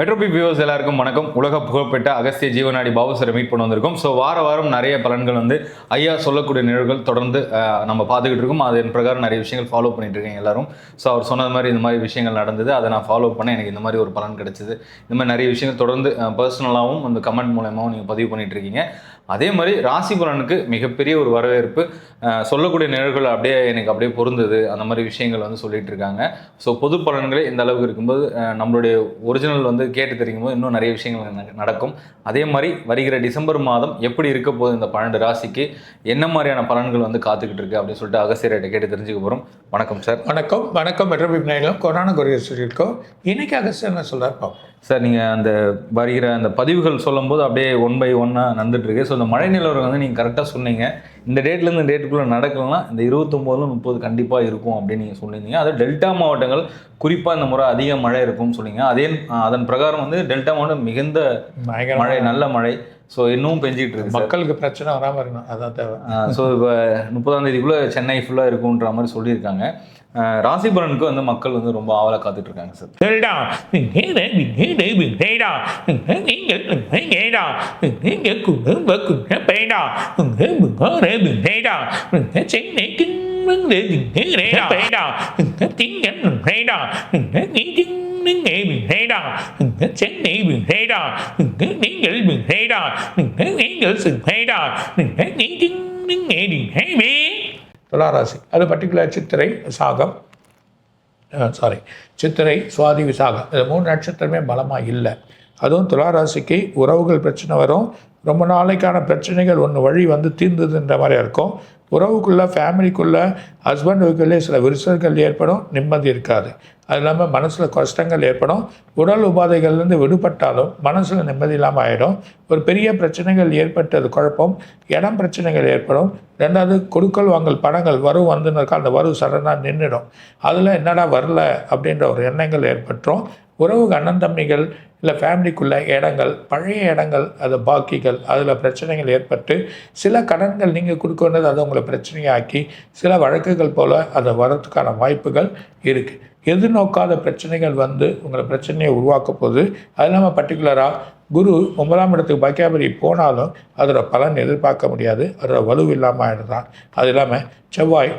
மெட்ரோபி viewers எல்லாருக்கும் வணக்கம். உலக புகழ்பெற்ற அகஸ்திய ஜீவனாடி பாபு மீட் பண்ண வந்திருக்கோம். ஸோ வார வாரம் நிறைய பலன்கள் வந்து ஐயா சொல்லக்கூடிய நிகழ்வுகள் தொடர்ந்து நம்ம பார்த்துக்கிட்டு இருக்கோம். அதன் பிரகாரம் நிறைய விஷயங்கள் ஃபாலோ பண்ணிட்டு இருக்கீங்க எல்லாரும். ஸோ அவர் சொன்னது மாதிரி இந்த மாதிரி விஷயங்கள் நடந்தது. அதை நான் ஃபாலோ பண்ண எனக்கு இந்த மாதிரி ஒரு பலன் கிடைச்சது. இந்த மாதிரி நிறைய விஷயங்கள் தொடர்ந்து பர்சனலாகவும் அந்த கமெண்ட் மூலயமாவும் நீங்கள் பதிவு பண்ணிட்டு இருக்கீங்க. அதே மாதிரி ராசி பலனுக்கு மிகப்பெரிய ஒரு வரவேற்பு. சொல்லக்கூடிய நிகழ்வுகள் அப்படியே எனக்கு அப்படியே பொருந்தது. அந்த மாதிரி விஷயங்கள் வந்து சொல்லிட்டு இருக்காங்க. ஸோ பொது பலன்களே இந்த அளவுக்கு இருக்கும்போது நம்மளுடைய ஒரிஜினல் வந்து கேட்டு தெரியும் போது இன்னும் நிறைய விஷயங்கள் நட- நடக்கும். அதே மாதிரி வருகிற டிசம்பர் மாதம் எப்படி இருக்க போகுது இந்த பன்னெண்டு ராசிக்கு? என்ன மாதிரியான பலன்கள் வந்து காத்துக்கிட்டு இருக்கு அப்படின்னு சொல்லிட்டு அகசியர்கிட்ட கேட்டு தெரிஞ்சுக்க போகிறோம் வணக்கம் சார். வணக்கம். வணக்கம். மெட்ரோபிப் நைலும் கொரோனா கொரியர் சொல்லியிருக்கோம். இன்னைக்கு அகஸ்ட் என்ன சொல்றாரு பார்ப்போம். சார் நீங்கள் அந்த வருகிற அந்த பதிவுகள் சொல்லும்போது அப்படியே ஒன் பை ஒன்னாக நடந்துட்டு இருக்கு. ஸோ இந்த மழை நிலவரம் வந்து நீங்கள் கரெக்டாக சொன்னீங்க. இந்த டேட்லேருந்து இந்த டேட்டுக்குள்ளே நடக்கலாம் இந்த இருபத்தொம்போதுல முப்பது கண்டிப்பாக இருக்கும் அப்படின்னு நீங்கள் சொல்லியிருந்தீங்க. அது டெல்டா மாவட்டங்கள் குறிப்பாக இந்த முறை அதிக மழை இருக்கும்னு சொன்னீங்க அதே அதன் பிரகாரம் வந்து டெல்டா மாவட்டம் மிகுந்த மழை நல்ல மழை. ஸோ இன்னும் பெஞ்சிட்டு இருக்கு மக்களுக்கு பிரச்சனை வராமல் இருக்கணும். அதான் தேவை. ஸோ இப்போ முப்பதாம் தேதிக்குள்ளே சென்னை ஃபுல்லாக இருக்குன்ற மாதிரி சொல்லியிருக்காங்க. ராசிபுரனுக்கு வந்து மக்கள் வந்து ரொம்ப ஆவலை காத்துட்டு இருக்காங்க சார் நீங்கள் துளாராசி. அது பர்டிகுலர் சித்திரை விசாகம். சாரி சித்திரை சுவாதி விசாகம். இது மூணு நட்சத்திரமே பலமாக இல்லை. அதுவும் துளாராசிக்கு உறவுகள் பிரச்சனை வரும். ரொம்ப நாளைக்கான பிரச்சனைகள் ஒன்று வழி வந்து தீர்ந்ததுன்ற மாதிரி இருக்கும். உறவுக்குள்ளே ஃபேமிலிக்குள்ளே ஹஸ்பண்ட் சில விரிசல்கள் ஏற்படும் நிம்மதி இருக்காது. அது இல்லாமல் மனசில் கஷ்டங்கள் ஏற்படும். உடல் உபாதைகள்லேருந்து விடுபட்டாலும் மனசில் நிம்மதி இல்லாமல் ஆகிடும் ஒரு பெரிய பிரச்சனைகள் ஏற்பட்டது குழப்பம் இடம் பிரச்சனைகள் ஏற்படும். ரெண்டாவது கொடுக்கல் வாங்கல் பணங்கள் வரும் வந்துன்னு அந்த வரவு சடனாக நின்றுடும் அதில் என்னடா வரல அப்படின்ற ஒரு எண்ணங்கள் ஏற்பட்டுரும். உறவு அண்ணன் தம்பிகள் இல்லை ஃபேமிலிக்குள்ளே இடங்கள் பழைய இடங்கள் அது பாக்கிகள் அதில் பிரச்சனைகள் ஏற்பட்டு சில கடன்கள் நீங்கள் கொடுக்க வேண்டியது அதை உங்களை பிரச்சனையாக்கி சில வழக்குகள் போல் அதை வரத்துக்கான வாய்ப்புகள் இருக்குது எதிர்நோக்காத பிரச்சனைகள் வந்து உங்களை பிரச்சனையை உருவாக்க போகுது. அது இல்லாமல் பர்டிகுலராக குரு ஒன்பதாம் இடத்துக்கு பக்கியாபரி போனாலும் அதோட பலன் எதிர்பார்க்க முடியாது. அதோட வலு இல்லாமல் அது இல்லாமல் செவ்வாய்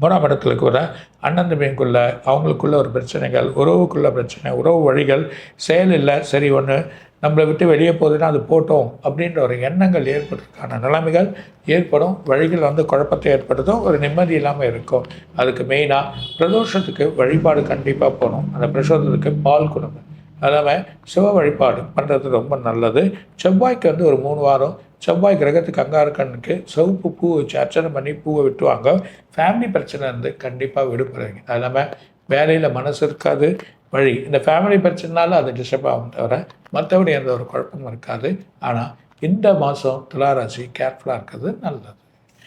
மூணாம் கூட அண்ணன் தம்பிக்குள்ள அவங்களுக்குள்ள ஒரு பிரச்சனைகள் உறவுக்குள்ள பிரச்சனை உறவு வழிகள் செயல் இல்லை சரி ஒன்று நம்மளை விட்டு வெளியே போகுதுன்னா அது போட்டோம் அப்படின்ற ஒரு எண்ணங்கள் ஏற்படுறதுக்கான நிலைமைகள் ஏற்படும். வழிகள் வந்து குழப்பத்தை ஏற்படுத்தும் ஒரு நிம்மதி இல்லாமல் இருக்கும். அதுக்கு மெயினாக பிரதோஷத்துக்கு வழிபாடு கண்டிப்பாக போகணும். அந்த பிரசோதத்துக்கு பால் கொடுங்க. அல்லாமல் சிவ வழிபாடு பண்ணுறது ரொம்ப நல்லது. செவ்வாய்க்கு வந்து ஒரு மூணு வாரம் செவ்வாய் கிரகத்துக்கு அங்காரக்கண்ணுக்கு சிவப்பு பூ வச்சு அர்ச்சனை பண்ணி பூவை விட்டுவாங்க. ஃபேமிலி பிரச்சனை இருந்து கண்டிப்பாக விடுபடுவீங்க. அது இல்லாமல் வேலையில் மனசு இருக்காது வழி. இந்த ஃபேமிலி பிரச்சனைனால அது டிஸ்டர்ப் ஆகும் தவிர மற்றபடி எந்த ஒரு குழப்பமும் இருக்காது. ஆனால் இந்த மாதம் துளாராசி கேர்ஃபுல்லாக இருக்கிறது நல்லது.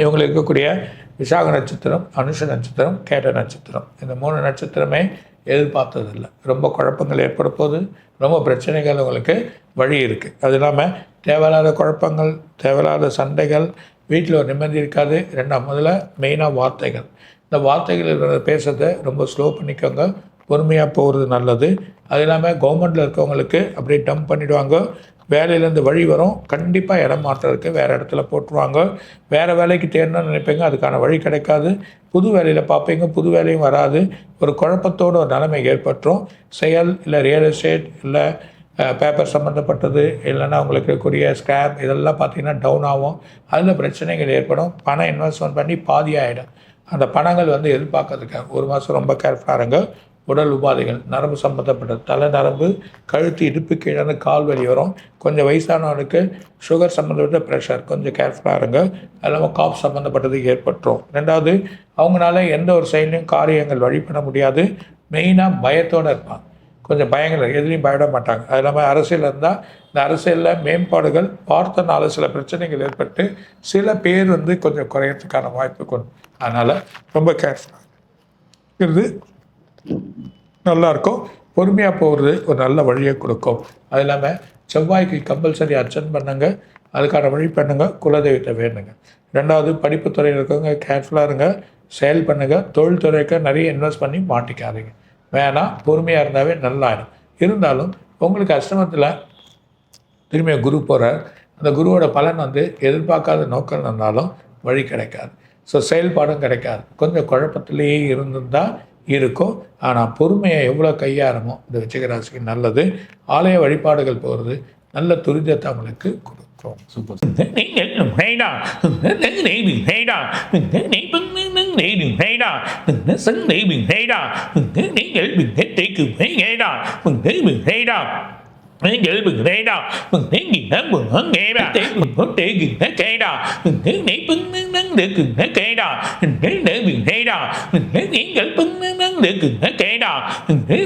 இவங்களுக்கு இருக்கக்கூடிய விசாக நட்சத்திரம் அனுஷ நட்சத்திரம் கேட்ட நட்சத்திரம். இந்த மூணு நட்சத்திரமே எதிர்பார்த்ததில்லை. ரொம்ப குழப்பங்கள் ஏற்பட போது ரொம்ப பிரச்சனைகள் உங்களுக்கு வழி இருக்குது அது இல்லாமல் தேவையில்லாத குழப்பங்கள் தேவையில்லாத சண்டைகள் வீட்டில் ஒரு நிம்மதி இருக்காது. ரெண்டாம் முதல்ல மெயினாக வார்த்தைகள். இந்த வார்த்தைகள் பேசுறதை ரொம்ப ஸ்லோ பண்ணிக்கோங்க. பொறுமையாக போகிறது நல்லது. அது இல்லாமல் கவர்மெண்ட்டில் இருக்கவங்களுக்கு அப்படியே டம்ப் பண்ணிவிடுவாங்க வேலையிலேருந்து வழி வரும். கண்டிப்பாக இடம் மாற்றுறதுக்கு வேறு இடத்துல போட்டுருவாங்க. வேறு வேலைக்கு தேடணும்னு நினைப்பீங்க. அதுக்கான வழி கிடைக்காது. புது வேலையில் பார்ப்பீங்க. புது வேலையும் வராது. ஒரு குழப்பத்தோட ஒரு நிலைமை ஏற்பட்டுரும். செயல் இல்லை ரியல் எஸ்டேட் இல்லை பேப்பர் சம்மந்தப்பட்டது இல்லைன்னா உங்களுக்கு இருக்கக்கூடிய ஸ்கிராப் இதெல்லாம் பார்த்தீங்கன்னா டவுன் ஆகும். அதில் பிரச்சனைகள் ஏற்படும். பணம் இன்வெஸ்ட்மெண்ட் பண்ணி பாதி ஆகிடும் அந்த பணங்கள் வந்து எதிர்பார்க்கறதுக்கு ஒரு மாதம் ரொம்ப கேர்ஃபுல்லாக இருங்க. உடல் உபாதைகள் நரம்பு சம்மந்தப்பட்ட தலை நரம்பு கழுத்து இடுப்பு கீழே கால் வலி வரும். கொஞ்சம் வயசானவனுக்கு சுகர் சம்மந்தப்பட்ட ப்ரெஷர் கொஞ்சம் கேர்ஃபுல்லாக இருங்க. அது இல்லாமல் காஃப் சம்மந்தப்பட்டது ஏற்பட்டுரும். ரெண்டாவது அவங்களால எந்த ஒரு செயலையும் காரியங்கள் வழி பண்ண முடியாது. மெயினாக பயத்தோடு இருப்பான் கொஞ்சம் பயங்கள் எதுலேயும் பயப்பட மாட்டாங்க. அது இல்லாமல் அரசியல் இருந்தால் இந்த அரசியலில் மேம்பாடுகள் பார்த்தனால சில பிரச்சனைகள் ஏற்பட்டு சில பேர் வந்து கொஞ்சம் குறையிறதுக்கான வாய்ப்பு கொண்டு அதனால் ரொம்ப கேர்ஃபுல்லாக இது நல்லாயிருக்கும் பொறுமையாக போகிறது ஒரு நல்ல வழியை கொடுக்கும். அது இல்லாமல் செவ்வாய்க்கு கம்பல்சரி அர்ச்சன் பண்ணுங்க. அதுக்கான வழி பண்ணுங்க. குலதெய்வத்தை வேணுங்க ரெண்டாவது படிப்பு துறையில் இருக்கவங்க கேர்ஃபுல்லாக இருங்க. செயல் பண்ணுங்கள் தொழில்துறைக்கு நிறைய இன்வெஸ்ட் பண்ணி மாட்டிக்காதீங்க. வேணாம் பொறுமையாக இருந்தாவே நல்லாயிடும். இருந்தாலும் உங்களுக்கு அஷ்டமத்தில் திரும்பிய குரு போகிறார் அந்த குருவோட பலன் வந்து எதிர்பார்க்காத நோக்கம் இருந்தாலும் வழி கிடைக்காது. ஸோ செயல்பாடும் கிடைக்காது. கொஞ்சம் குழப்பத்திலேயே இருந்திருந்தால் இருக்கும் ஆனால் பொறுமையை எவ்வளோ கையாறமோ இந்த விச்சகராசிக்கு நல்லது. ஆலய வழிபாடுகள் போகிறது நல்ல துரிதத்தை அவங்களுக்கு கொடுக்கும். சூப்பர். நீங்கள் வேடா நெய்வி வேடா நெய்வி வேடா சந்தைவி வேடா நீங்கள் தேக்கு வேடா நெய்வி வேடா நீங்கள் வேடா நீங்கி நம்புங்கேடா தேக்கு கேடா நீ பின்னு நங்கு கேடா நெய்வி வேடா நீங்கள் பின்னு நங்கு கேடா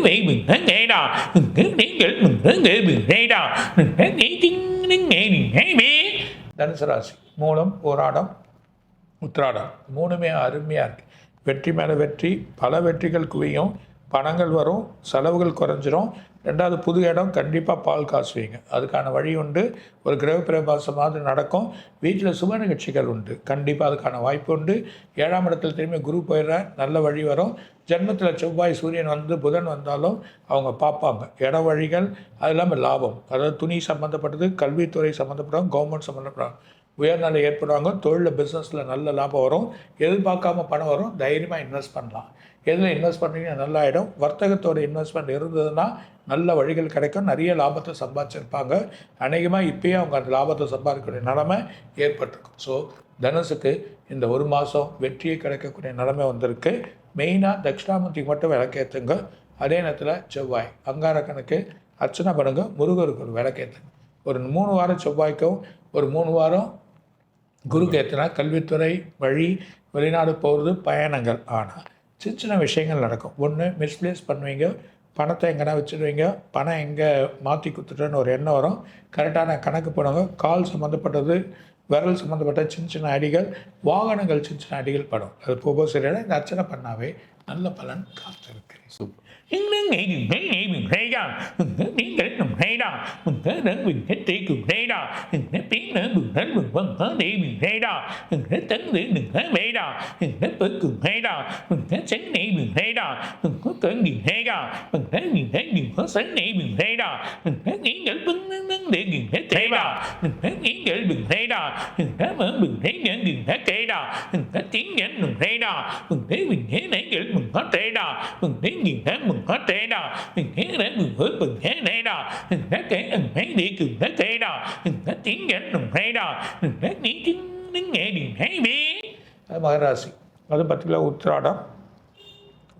வைவி கேடா நீங்கள் நங்கு வேடா நீ நீ தனுசு ராசி மூலம் போராடம் உத்திராடம் மூணுமே அருமையாக இருக்குது வெற்றி மேலே வெற்றி பல வெற்றிகள் குவியும் பணங்கள் வரும் செலவுகள் குறைஞ்சிரும். ரெண்டாவது புது இடம் கண்டிப்பாக பால் காசுவீங்க. அதுக்கான வழி உண்டு. ஒரு கிரகப்பிரபாசம் மாதிரி நடக்கும். வீட்டில் சுப நிகழ்ச்சிகள் உண்டு. கண்டிப்பாக அதுக்கான வாய்ப்பு உண்டு. ஏழாம் இடத்துல திரும்பி குரு போயிடுறேன் நல்ல வழி வரும். ஜென்மத்தில் செவ்வாய் சூரியன் வந்து புதன் வந்தாலும் அவங்க பார்ப்பாங்க. இட வழிகள் அது இல்லாமல் லாபம். அதாவது துணி சம்மந்தப்பட்டது கல்வித்துறை சம்மந்தப்பட்டவங்க கவர்மெண்ட் சம்மந்தப்பட்டவங்க உயர்நிலை ஏற்படுவாங்க. தொழிலில் பிஸ்னஸில் நல்ல லாபம் வரும். எதிர்பார்க்காம பணம் வரும். தைரியமாக இன்வெஸ்ட் பண்ணலாம். எதில் இன்வெஸ்ட் பண்ணீங்கன்னா நல்ல ஆகிடும் வர்த்தகத்தோட இன்வெஸ்ட்மெண்ட் இருந்ததுன்னா நல்ல வழிகள் கிடைக்கும். நிறைய லாபத்தை சம்பாதிச்சிருப்பாங்க. அநேகமாக இப்பயே அவங்க அந்த லாபத்தை சம்பாதிக்கக்கூடிய நிலமை ஏற்பட்டிருக்கும். ஸோ தனுசுக்கு இந்த ஒரு மாதம் வெற்றியை கிடைக்கக்கூடிய நிலமை வந்திருக்கு. மெயினாக தட்சிணாமூர்த்திக்கு மட்டும் விளக்கேற்றுங்க அதே நேரத்தில் செவ்வாய். அங்காரக்கனுக்கு அர்ச்சனை பண்ணுங்க. முருகருக்கு ஒரு விளக்கேற்றுங்க ஒரு மூணு வாரம் செவ்வாய்க்கும் ஒரு மூணு வாரம் குருக்கு ஏற்றினா கல்வித்துறை வழி வெளிநாடு போகிறது பயணங்கள். ஆனால் சின்ன சின்ன விஷயங்கள் நடக்கும். ஒன்று மிஸ்பிளேஸ் பண்ணுவீங்க பணத்தை எங்கன்னா வச்சுடுவீங்க பணம் எங்கே மாற்றி கொடுத்துட்டோன்னு ஒரு எண்ணம் வரும். கரெக்டான கணக்கு பண்ணுவாங்க கால் சம்மந்தப்பட்டது விரல் சம்மந்தப்பட்ட சின்ன சின்ன அடிகள் வாகனங்கள் சின்ன சின்ன அடிகள் படும். அது போக சரியான இந்த அர்ச்சனை பண்ணாவே நல்ல பலன் காத்திருக்கு super. nữa đừng thấy mừng vâng thấy đi mình hay đó đừng thấy tấn đi đừng thấy mẹ đó đừng thấy bữa cường hay đó đừng thấy sáng đi mình hay đó đừng có tưởng mình hay đó đừng thấy mình thấy đừng có sáng đi mình hay đó đừng thấy nghĩ ngỡ vấn vấn vấn để đừng thấy thế đó đừng thấy nghĩ ngỡ đừng hay đó đừng thấy mở đừng thấy ngỡ đừng thấy kệ đó đừng thấy tiếng ngỡ đừng hay đó đừng thấy mình thấy nãy ngỡ đừng có thế đó đừng thấy nhìn thấy mình có thế đó đừng thấy nãy mình hứa mình thấy nãy đó đừng thấy kệ đừng thấy đi cường thấy thế đó đừng thấy tiếng ngỡ மகராசி அது particular உத்திராடம்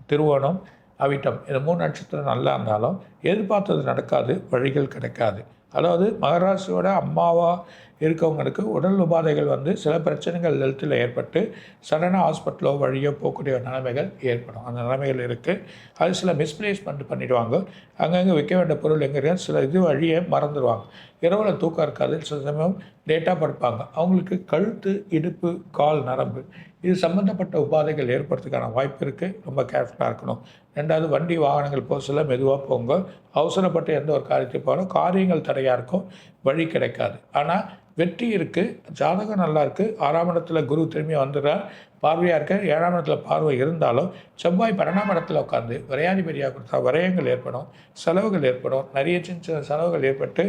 திருவோணம் அவிட்டம் இந்த மூணு நட்சத்திரம் நல்லா இருந்தாலும் எதிர்பார்த்தது நடக்காது வழிகள் கிடைக்காது அதாவது மகராசியோட அம்மாவாக இருக்கவங்களுக்கு உடல் உபாதைகள் வந்து சில பிரச்சனைகள் ஹெல்த்தில் ஏற்பட்டு சடனாக ஹாஸ்பிட்டலோ வழியோ போகக்கூடிய நிலைமைகள் ஏற்படும் அந்த நிலைமைகள் இருக்குது அது சில மிஸ்பிளேஸ்மெண்ட் பண்ணிவிடுவாங்க அங்கங்கே விற்க வேண்டிய பொருள் எங்கே சில இது வழியை மறந்துடுவாங்க இரவில் தூக்கம் இருக்காது சில சமயம் லேட்டாக படுப்பாங்க. அவங்களுக்கு கழுத்து இடுப்பு கால் நரம்பு இது சம்மந்தப்பட்ட உபாதைகள் ஏற்படுறதுக்கான வாய்ப்பு இருக்குது ரொம்ப கேர்ஃபுல்லாக இருக்கணும். ரெண்டாவது வண்டி வாகனங்கள் போக சொல்ல மெதுவாக போங்க. அவசரப்பட்டு எந்த ஒரு காரியத்தையும் போகணும் காரியங்கள் தடையாக இருக்கும். வழி கிடைக்காது. ஆனால் வெற்றி இருக்குது ஜாதகம் நல்லா இருக்குது ஆறாம் இடத்துல குரு திரும்பி வந்துடுறார். பார்வையாக இருக்க ஏழாம் இடத்துல பார்வை இருந்தாலும் செவ்வாய் பன்னெண்டாம் இடத்துல உட்காந்து விரையாதிபதியாக கொடுத்தா விரயங்கள் ஏற்படும் செலவுகள் ஏற்படும். நிறைய சின்ன சின்ன செலவுகள் ஏற்பட்டு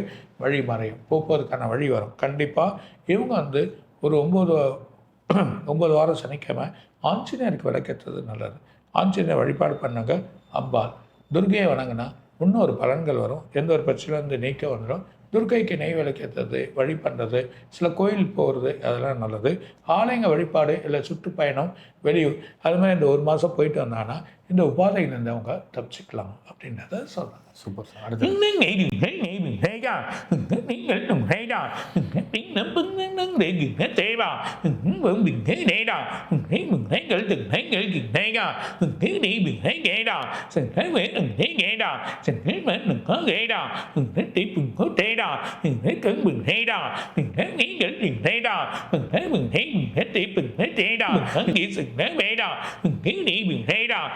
வழி மறையும். போக்குவரத்துக்கான வழி வரும். கண்டிப்பாக இவங்க வந்து ஒரு ஒம்பது ஒம்பது வாரம் சனிக்கிழமை ஆஞ்சநேயருக்கு விளக்கேற்றது நல்லது. ஆஞ்சநேயர் வழிபாடு பண்ணுங்க. அம்பாள். துர்கையை வணங்கினா இன்னொரு பலன்கள் வரும். எந்த ஒரு பிரச்சனையிலேருந்து நீக்க வந்துடும். துர்க்கைக்கு நெய் விளக்கேற்றது வழி பண்ணுறது சில கோயில் போகிறது அதெல்லாம் நல்லது. ஆலயங்க வழிபாடு இல்லை சுற்றுப்பயணம் வெளியூர். அது மாதிரி இந்த ஒரு மாதம் போயிட்டு வந்தாங்கன்னா இந்த உபாதையிலேருந்து அவங்க தப்பிச்சுக்கலாம் அப்படின்றத சொல்கிறாங்க சூப்பர் சார். அடுத்து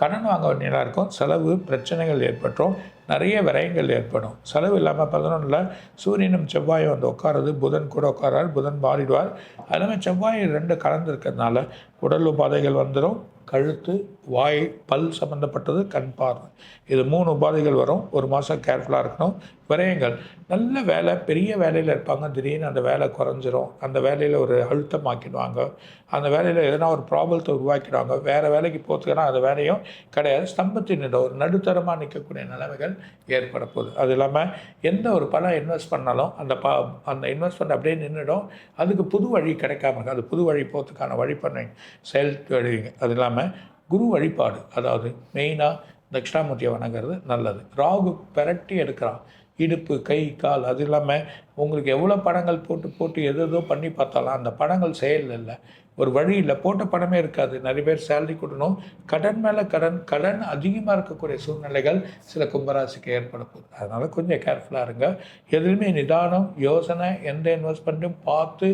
கடன் வாங்க வேண்டியதாக இருக்கும் செலவு பிரச்சனைகள் ஏற்பட்டுரும் நிறைய விரயங்கள் ஏற்படும். செலவு இல்லாமல் பதினொன்றில் சூரியனும் செவ்வாயும் வந்து உட்காருது புதன் கூட உட்காரார் புதன் மாறிடுவார். அதுமாதிரி செவ்வாய் ரெண்டு கலந்துருக்கிறதுனால உடல் உபாதைகள் வந்துடும் கழுத்து வாய் பல் சம்மந்தப்பட்டது கண் பார்வை. இது மூணு உபாதைகள் வரும். ஒரு மாதம் கேர்ஃபுல்லாக இருக்கணும். விரயங்கள். நல்ல வேலை பெரிய வேலையில் இருப்பாங்க. திடீர்னு அந்த வேலை குறைஞ்சிரும். அந்த வேலையில் ஒரு அழுத்தமாக்கிடுவாங்க அந்த வேலையில் எதனா ஒரு ப்ராப்ளத்தை உருவாக்கிடுவாங்க. வேறு வேலைக்கு போகிறதுக்குன்னா அந்த வேலையும் கிடையாது. ஸ்தம்பத்தின் ஒரு நடுத்தரமாக நிற்கக்கூடிய நிலைமைகள் ஏற்பட போகுது. அது இல்லாமல் எந்த ஒரு பணம் இன்வெஸ்ட் பண்ணாலும் அந்த ப அந்த இன்வெஸ்ட்மெண்ட் அப்படியே நின்றுடும் அதுக்கு புது வழி கிடைக்காம அது புது வழி போகிறதுக்கான வழி பண்ணுவீங்க செயல் எழுவீங்க அது இல்லாமல் குரு வழிபாடு அதாவது மெயினாக தட்சிணாமூர்த்தியை வணங்குறது நல்லது. ராகு பெரட்டி எடுக்கிறான். இடுப்பு கை கால் அது இல்லாமல் உங்களுக்கு எவ்வளோ படங்கள் போட்டு போட்டு எது எதோ பண்ணி பார்த்தாலும் அந்த படங்கள் செயல் இல்லை. ஒரு வழி இல்லை போட்ட படமே இருக்காது. நிறைய பேர் சேலரி கொடுக்கணும் கடன் மேலே கடன் கடன் அதிகமாக இருக்கக்கூடிய சூழ்நிலைகள் சில கும்பராசிக்கு ஏற்பட போகுது அதனால் கொஞ்சம் கேர்ஃபுல்லாக இருங்க. எதுலையுமே நிதானம் யோசனை எந்த இன்வெஸ்ட்மெண்ட்டும் பார்த்து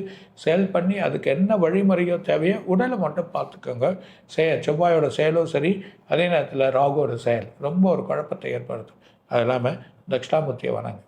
செயல் பண்ணி அதுக்கு என்ன வழிமுறையோ தேவையோ உடலை மட்டும் பார்த்துக்கோங்க. செயல் செவ்வாயோட செயலும் சரி. அதே நேரத்தில் ராகுவோட செயல். ரொம்ப ஒரு குழப்பத்தை ஏற்படுத்தும். அது இல்லாமல் தட்சிணாமூர்த்தியை வணங்க.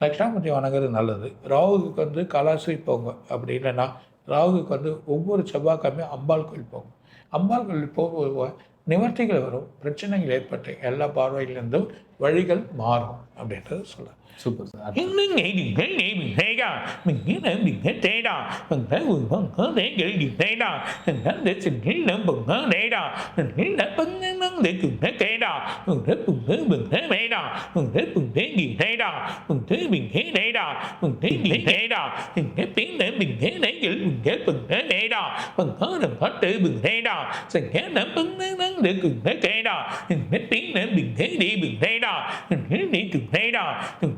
தட்சிணாமூர்த்தியை வணங்குறது நல்லது. ராகுக்கு வந்து கலாசி போங்க. அப்படி இல்லைன்னா ராகுக்கு வந்து ஒவ்வொரு செவ்வாய்க்கிழமையும் அம்பாள் கோயில் போகும். அம்பாள் கோயில் போக நிவர்த்திகள் வரும் பிரச்சனைகள் ஏற்பட்டு எல்லா பார்வையிலேருந்தும் வழிகள் மாறும் அப்படின்றது சொல்கிறேன் Super. Những nước nghĩ đừng thế nghĩ mình thế đó, mình nghĩ là đừng thế thế đó, mình thấy quần phân hớ thế nghĩ đừng thế đó, mình thấy để xin thế là bừng hớ thế đó, mình nghĩ đã bấn nó để cường thế thế đó, mình thấy cùng thế mình thế thế đó, mình thấy cùng thế gì thế đó, mình thấy mình thế thế đó, mình thấy mình thế đó, mình thấy tiếng để mình thế để giữ mình thế bừng thế thế đó, mình hớ đừng hết tự bừng thế đó, mình thế đã bấn nó để cường thế thế đó, mình thấy tiếng để mình thế đi bình thế đó, mình thấy để cường thế đó, mình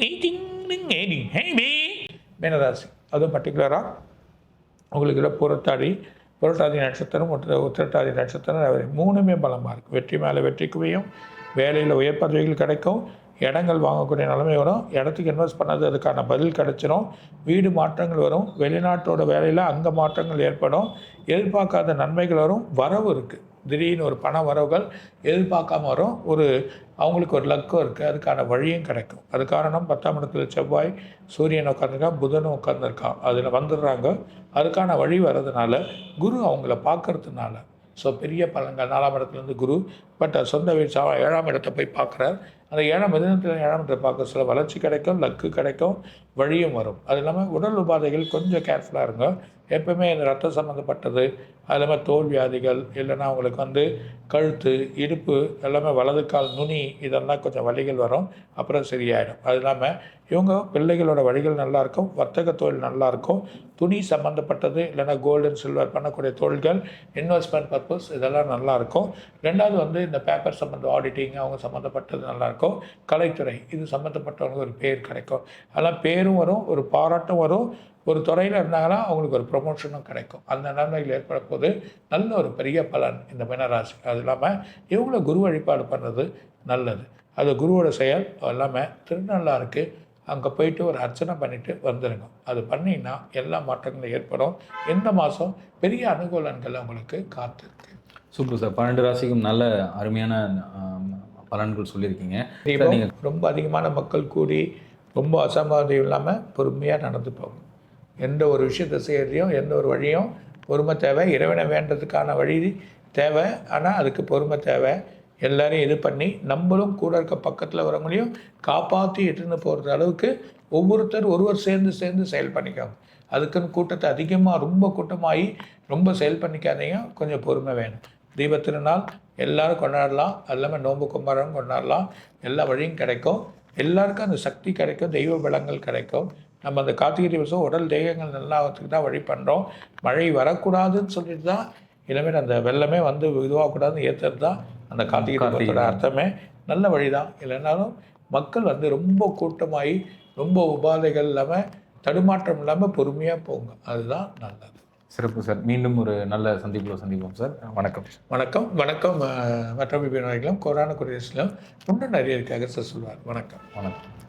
நீ திங்க நீ ஹேபி மீனராசி அதுவும் பர்டிகுலராக உங்களுக்கு இதில் புறத்தாடி புரட்டாதி நட்சத்திரம் உத்திரட்டாதி நட்சத்திரம் மூணுமே பலமாக இருக்கும் வெற்றி மேலே வெற்றி குவியும் வேலையில் உயர் பதவிகள் கிடைக்கும் இடங்கள் வாங்கக்கூடிய நிலைமை வரும். இடத்துக்கு இன்வெஸ்ட் பண்ணது அதுக்கான பதில் கிடைச்சிரும். வீடு மாற்றங்கள் வரும். வெளிநாட்டோட வேலையில் அங்கே மாற்றங்கள் ஏற்படும். எதிர்பார்க்காத நன்மைகள் வரும். வரவு இருக்குது திடீர்னு ஒரு பண வரவுகள் எதிர்பார்க்காம வரும். ஒரு அவங்களுக்கு ஒரு லக்கும் இருக்குது அதுக்கான வழியும் கிடைக்கும். அது காரணம் பத்தாம் இடத்துல செவ்வாய் சூரியன் உட்காந்துருக்கான் புதனும் உட்காந்துருக்கான் அதில் வந்துடுறாங்க. அதுக்கான வழி வர்றதுனால குரு அவங்கள பார்க்கறதுனால. ஸோ பெரிய பலன்கள். நாலாம் இடத்துலேருந்து குரு பட் சொந்த வீடு சா ஏழாம் இடத்தை போய் பார்க்குறார். அந்த ஏழாம் மிதனத்தில் ஏழாம் பார்க்க சில வளர்ச்சி கிடைக்கும் லக்கு கிடைக்கும் வழியும் வரும். அது இல்லாமல் உடல் உபாதைகள் கொஞ்சம் கேர்ஃபுல்லாக இருங்க. எப்பவுமே இந்த ரத்தம் சம்மந்தப்பட்டது அது இல்லாமல் தோல் வியாதிகள் இல்லைன்னா அவங்களுக்கு வந்து கழுத்து இடுப்பு எல்லாமே வலது கால் நுனி இதெல்லாம் கொஞ்சம் வழிகள் வரும். அப்புறம் சரியாயிடும். அது இல்லாமல் இவங்க பிள்ளைகளோட வழிகள் நல்லாயிருக்கும் வர்த்தக தொழில் நல்லாயிருக்கும் துணி சம்மந்தப்பட்டது இல்லைன்னா கோல்டு அண்ட் சில்வர் பண்ணக்கூடிய தொழில்கள் இன்வெஸ்ட்மெண்ட் பர்பஸ் இதெல்லாம் நல்லாயிருக்கும் ரெண்டாவது வந்து இந்த பேப்பர் சம்மந்த ஆடிட்டிங் அவங்க சம்மந்தப்பட்டது நல்லாயிருக்கும் கலைத்துறை இது சம்மந்தப்பட்டவங்களுக்கு ஒரு பேர் கிடைக்கும். அதெல்லாம் பேரும் வரும் ஒரு பாராட்டும் வரும். ஒரு துறையில் இருந்தாங்கன்னா அவங்களுக்கு ஒரு ப்ரொமோஷனும் கிடைக்கும். அந்த நன்மைகள் ஏற்பட போது நல்ல ஒரு பெரிய பலன் இந்த மீனராசி. அது இல்லாமல் இவங்கள குரு வழிபாடு பண்ணுறது நல்லது. அது குருவோட செயல் எல்லாமே திருநள்ளாருக்கு அங்கே போயிட்டு ஒரு அர்ச்சனை பண்ணிட்டு வந்துடுங்க அது பண்ணிங்கன்னா எல்லா மாற்றங்களும் ஏற்படும். இந்த மாதம் பெரிய அனுகூலங்கள் உங்களுக்கு காத்திருக்கு. Super sir. பன்னெண்டு ராசிக்கும் நல்ல அருமையான பலன்கள் சொல்லியிருக்கீங்க. ரொம்ப அதிகமான மக்கள் கூடி ரொம்ப அசம்பாவியம் இல்லாமல் பொறுமையாக நடந்து போகும். எந்த ஒரு விஷயத்தை செய்கிறதையும் எந்த ஒரு வழியும் பொறுமை தேவை. இறைவனை வேண்டதுக்கான வழி தேவை. ஆனால் அதுக்கு பொறுமை தேவை. எல்லாரையும் இது பண்ணி நம்மளும் கூட இருக்க பக்கத்தில் வரவங்களையும் காப்பாற்றி இட்டுன்னு போகிறது அளவுக்கு ஒவ்வொருத்தர் ஒருவர் சேர்ந்து சேர்ந்து செயல் பண்ணிக்கோங்க. அதுக்குன்னு கூட்டத்தை அதிகமாக ரொம்ப கூட்டமாகி ரொம்ப செயல் பண்ணிக்காதீங்க. கொஞ்சம் பொறுமை வேணும். தீப திருநாள் கொண்டாடலாம். அது இல்லாமல் நோன்பு கும்பரம் கொண்டாடலாம். எல்லா வழியும் கிடைக்கும். எல்லாருக்கும் அந்த சக்தி கிடைக்கும் தெய்வ பலங்கள் கிடைக்கும். நம்ம அந்த கார்த்திகை திவசம் உடல் தேகங்கள் நல்லா ஆகிறதுக்கு தான் வழி பண்ணுறோம் மழை வரக்கூடாதுன்னு சொல்லிட்டு தான் இனிமேல் அந்த வெள்ளமே வந்து இதுவாகக்கூடாதுன்னு ஏற்றுறது தான் அந்த கார்த்திகை தீபத்தோட அர்த்தமே. நல்ல வழி தான் இல்லைனாலும் மக்கள் வந்து ரொம்ப கூட்டமாகி ரொம்ப உபாதைகள் இல்லாமல் தடுமாற்றம் இல்லாமல் பொறுமையாக போங்க. அதுதான் நல்லது. சிறப்பு சார். மீண்டும் ஒரு நல்ல சந்திப்பில் சந்திப்போம் சார். வணக்கம். வணக்கம். வணக்கம் அஹ், மற்ற விபினர்களும் கொரோனா குடியரசிலும் இன்னும் நிறைய இருக்காக சார் சொல்வார் வணக்கம். வணக்கம்.